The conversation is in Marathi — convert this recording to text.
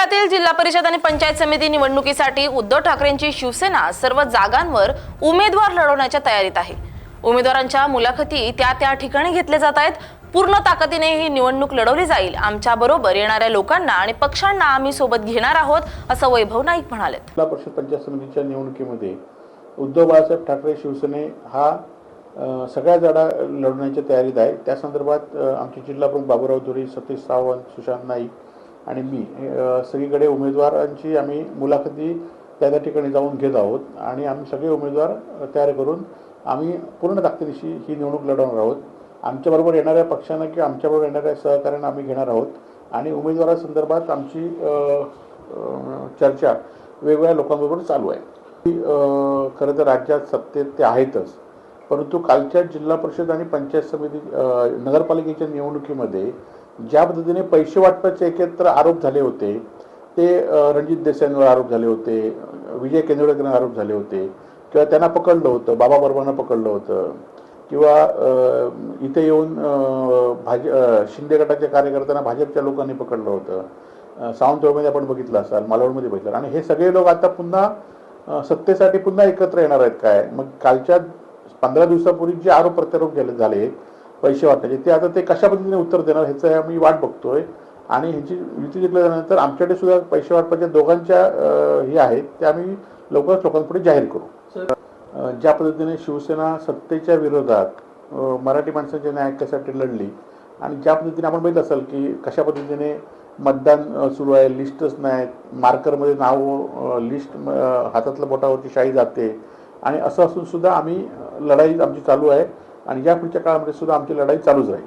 जिल्ह्यातील जिल्हा परिषद आणि पंचायत समिती निवडणुकीसाठी उद्धव ठाकरेंची शिवसेना सर्व जागांवर उमेदवार लढवण्याच्या तयारीत आहे. उमेदवारांच्या मुलाखती त्या त्या ठिकाणी घेतल्या जात आहेत. पूर्ण ताकदीने ही निवडणूक लढवली जाईल. आमच्या बरोबर येणाऱ्या लोकांना आणि पक्षांना आम्ही सोबत घेणार आहोत असं वैभव नाईक म्हणाले जिल्हा परिषद पंचायत समितीच्या निवडणुकीमध्ये उद्धव बाळासाहेब ठाकरे शिवसेने हा सगळ्या जाडा लढवण्याच्या तयारीत आहे. त्या संदर्भात आमचे जिल्हा प्रमुख बाबूराव धुरी सतीश सावंत सुशांत नाईक आणि मी सगळीकडे उमेदवारांची आम्ही मुलाखती त्या त्या ठिकाणी जाऊन घेत आहोत आणि आम्ही सगळे उमेदवार तयार करून आम्ही पूर्ण ताकदीशी ही निवडणूक लढवणार आहोत. आमच्याबरोबर येणाऱ्या पक्षांना किंवा आमच्याबरोबर येणाऱ्या सहकार्यानं आम्ही घेणार आहोत. आणि उमेदवारासंदर्भात आमची चर्चा वेगवेगळ्या लोकांबरोबर चालू आहे. की, खरं तर राज्यात सत्तेत ते आहेतच. परंतु कालच्या जिल्हा परिषद आणि पंचायत समिती नगरपालिकेच्या निवडणुकीमध्ये ज्या पद्धतीने पैसे वाटपाचे एकत्र आरोप झाले होते ते रणजित देसाईंवर आरोप झाले होते विजय केंद्रेकरांवर आरोप झाले होते किंवा त्यांना पकडलं होतं बाबा बर्मांना पकडलं होतं किंवा इथे येऊन भाज शिंदे गटाच्या कार्यकर्त्यांना भाजपच्या लोकांनी पकडलं होतं. अ, सावंतवाडीमध्ये आपण बघितलं असाल मालवणमध्ये बघितलं आणि हे सगळे लोक आता पुन्हा सत्तेसाठी पुन्हा एकत्र येणार आहेत काय? मग कालच्या पंधरा दिवसापूर्वी जे आरोप प्रत्यारोप झाले झाले पैसे वाटण्याचे ते आता ते कशा पद्धतीने उत्तर देणार ह्याचं आम्ही वाट बघतोय. आणि ह्याची युती जिंकल्यानंतर आमच्याकडे सुद्धा पैसे वाटपाच्या दोघांच्या हे आहेत ते आम्ही लवकरच लोकांपुढे जाहीर करू. ज्या पद्धतीने शिवसेना सत्तेच्या विरोधात मराठी माणसाच्या न्याय हक्कासाठी लढली आणि ज्या पद्धतीने आपण बघितलं असाल की कशा पद्धतीने मतदान सुरू आहे लिस्टच नाहीत मार्करमध्ये नाव लिस्ट हातातल्या बोटावरची शाई जाते आणि असं असून सुद्धा आम्ही लढाई आमची चालू आहे. आणि या पुढच्या काळामध्ये सुद्धा आमची लढाई चालूच राहील.